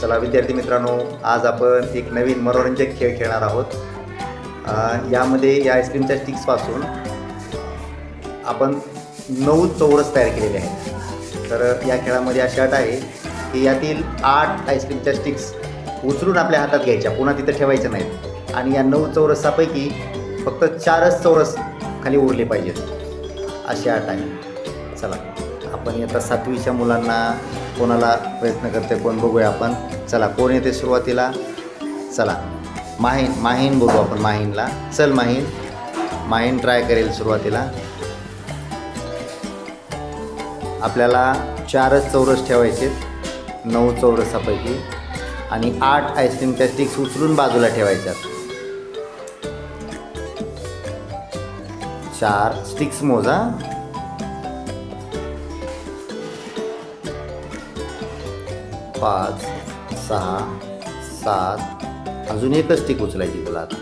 चला विद्यार्थी मित्रांनो आज आपण एक नवीन मनोरंजक खेळ खेळणार आहोत. यामध्ये या आईस्क्रीमच्या स्टिक्सपासून आपण नऊ चौरस तयार केलेले आहेत. तर या खेळामध्ये अशी अट आहे की यातील आठ आईस्क्रीमच्या स्टिक्स उचलून आपल्या हातात घ्यायच्या. पुन्हा तिथं ठेवायच्या नाहीत. आणि या नऊ चौरसापैकी फक्त चारच चौरस खाली उरले पाहिजेत. अशी अट आहे. चला. आपण येता सातवीच्या मुलांना कोणाला प्रयत्न करते कोण बघूया आपण. चला कोण येते सुरुवातीला? चला माहीन माहीन बघू आपण माहीनला. चल माहीन. माहीन ट्राय करेल सुरुवातीला. आपल्याला चारच चौरस ठेवायचे नऊ चौरसापैकी. आणि आठ आईस्क्रीमच्या स्टिक्स उचलून बाजूला ठेवायच्यात. चार स्टिक्स मोजा. पाच सहा सात. अजून एकच स्टिक उचलायची तुला आता.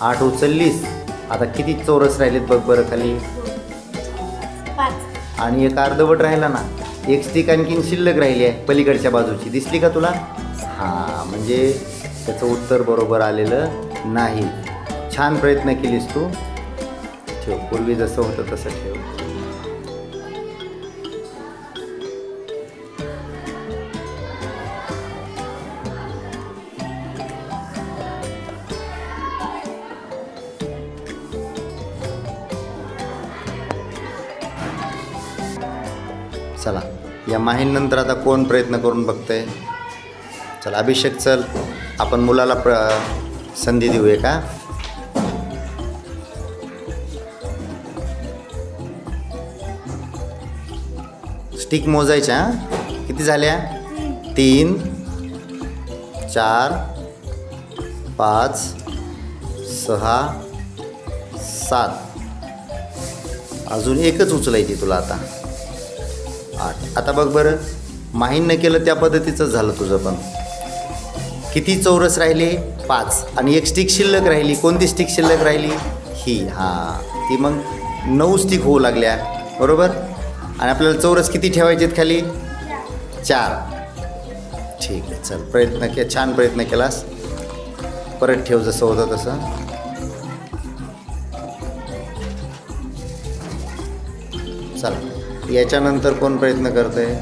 आठ उचललीस. आता किती चौरस राहिलेत बघ बरं खाली. आणि एक अर्धवट राहिला ना एक स्टिक आणखीन शिल्लक राहिली आहे पलीकडच्या बाजूची. दिसली का तुला? हां म्हणजे त्याचं उत्तर बरोबर आलेलं नाही. छान प्रयत्न केलीस तू. ठेव. पूर्वी जसं होतं तसं ठेव. चला. या माहीनंतर आता कोण प्रयत्न करून बघतंय? चला अभिषेक चल. आपण मुलाला प्र संधी देऊया का? स्टिक मोजायच्या. किती झाल्या? तीन चार पाच सहा सात. अजून एकच उचलायची तुला आता. आठ. आता बघ बरं. माहीन केलं त्या पद्धतीचं झालं तुझं पण. किती चौरस राहिले? पाच. आणि एक स्टिक शिल्लक राहिली. कोणती स्टिक शिल्लक राहिली? ही. हां. ती मग नऊ स्टिक होऊ लागल्या. बरोबर? आणि आपल्याला चौरस किती ठेवायचे आहेत खाली? चार. ठीक आहे चल प्रयत्न के छान प्रयत्न केलास. परत ठेव जसं होतं तसं. चला याच्यानंतर कोण प्रयत्न करतंय?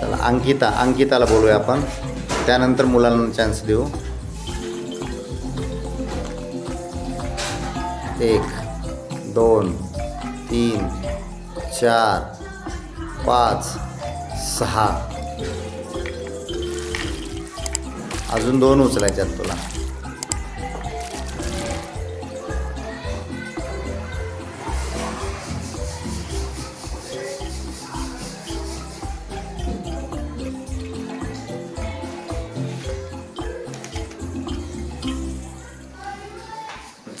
चला अंकिता अंकिताला बोलूया आपण. त्यानंतर मुलांना चान्स देऊ. एक दोन तीन चार पाच सहा. अजून दोन उचलायच्यात तुला.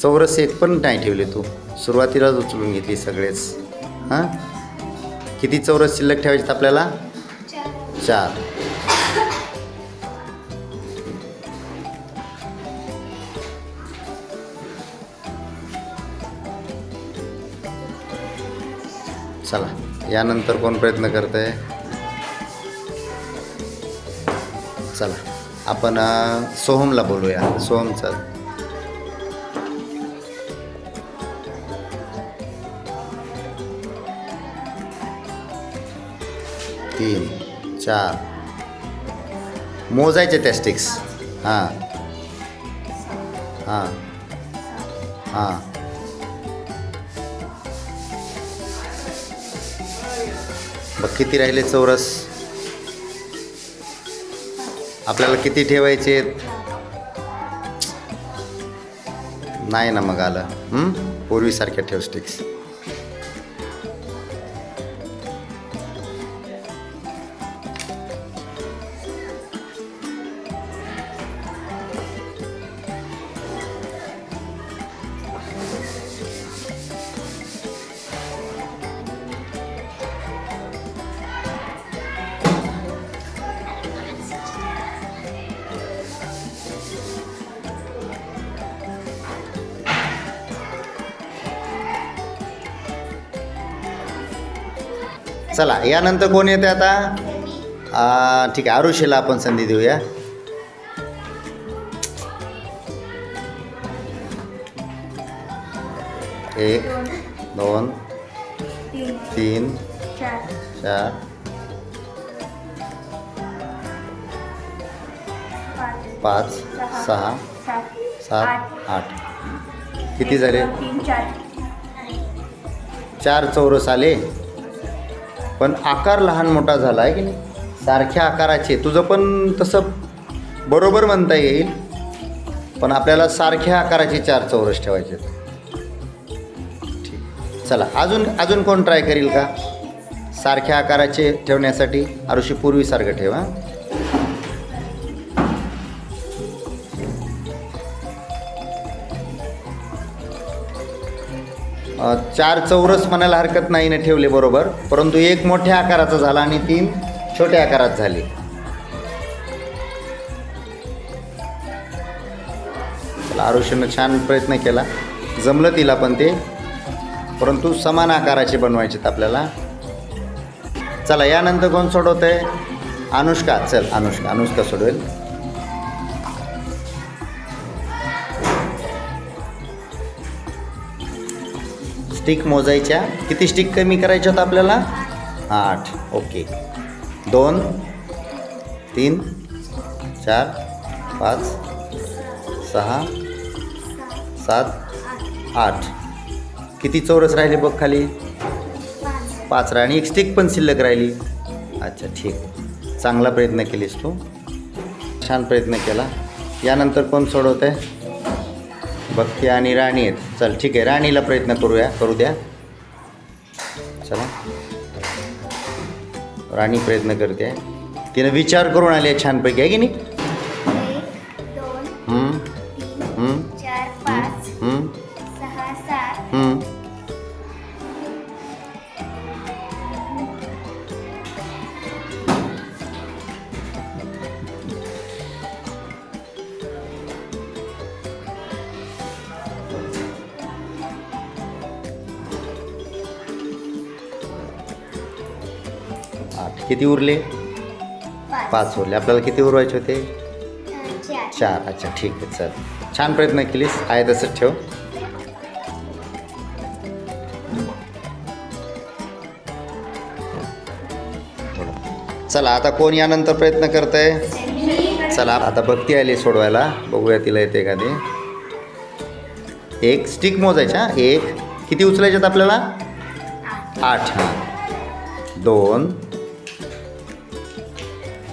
चौरस एक पण नाही ठेवले तू. सुरुवातीलाच उचलून घेतली सगळेच. हां? किती चौरस शिल्लक ठेवायचे आपल्याला? चार. चार. चला यानंतर कोण प्रयत्न करत आहे चला आपण सोहमला बोलूया. सोहम तीन चार. मोजायचे त्या स्टिक्स हां. हां. हां. बघ किती राहिले चौरस? आपल्याला किती ठेवायचे? नाही ना मग आलं. पूर्वीसारख्या ठेव स्टिक्स चला यानंतर कोण येते आता? ठीक आहे आरुषीला आपण संधी देऊया. एक दोन तीन चार. पाच सहा सात आठ. किती झाले? चार चौरस आले? पण आकार लहान मोठा झाला आहे की नाही? सारख्या आकाराचे. तुझं पण तसं बरोबर म्हणता येईल पण आपल्याला सारख्या आकाराचे चार चौरस ठेवायचे आहेत. ठीक. चला अजून अजून कोण ट्राय करील का? सारख्या आकाराचे ठेवण्यासाठी आरुषी पूर्वीसारखं ठेवा चार चौरस म्हणायला हरकत नाही ना ठेवले बरोबर परंतु एक मोठ्या आकाराचा झाला आणि तीन छोट्या आकारात झाले. चला छान प्रयत्न केला. जमलं तिला पण ते परंतु समान आकाराचे बनवायचे आपल्याला. चला यानंतर कोण सोडवत आहे अनुष्का चल अनुष्का अनुष्का सोडवेल. स्टिक मोजायच्या? किती स्टिक कमी करायच्या होत्या आपल्याला? आठ. ओके. दोन तीन चार पाच सहा सात आठ. किती चौरस राहिले बघ खाली? पाच राहिले आणि एक स्टिक पण शिल्लक राहिली. अच्छा ठीक. चांगला प्रयत्न केलीस तू. छान प्रयत्न केला. यानंतर कोण सोडवत आहे भक्ती आणि राणी आहेत. चल ठीक आहे. राणीला प्रयत्न करूया. करू द्या. चला. राणी प्रयत्न करते. तिनं विचार करून आली आहे छानपैकी आहे की नाही? हम्म, हम्म, हम्म, आठ. किती उरले? पाच. उरले. आपल्याला किती उरवायचे होते? चार. चार. अच्छा ठीक आहे चल. छान प्रयत्न केलीस. आहे तसंच ठेव. चला आता कोण यानंतर प्रयत्न करत आहे चला आता भक्ती आली सोडवायला. बघूया तिला येते का ते एक स्टिक मोजायच्या एक. किती उचलायच्यात आपल्याला? आठ हां. दोन.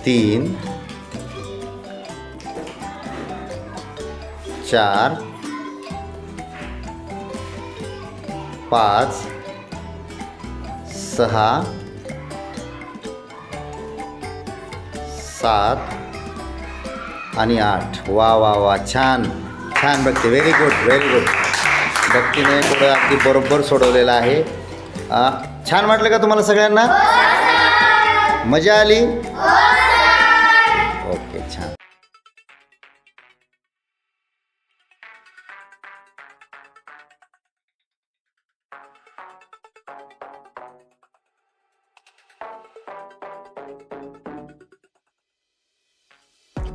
तीन चार पाच सहा सात आणि आठ. वा वा वा छान छान Bhakti. Very good very good भक्तीने पुढं अगदी बरोबर सोडवलेलं आहे. छान वाटलं का तुम्हाला सगळ्यांना? मजा आली.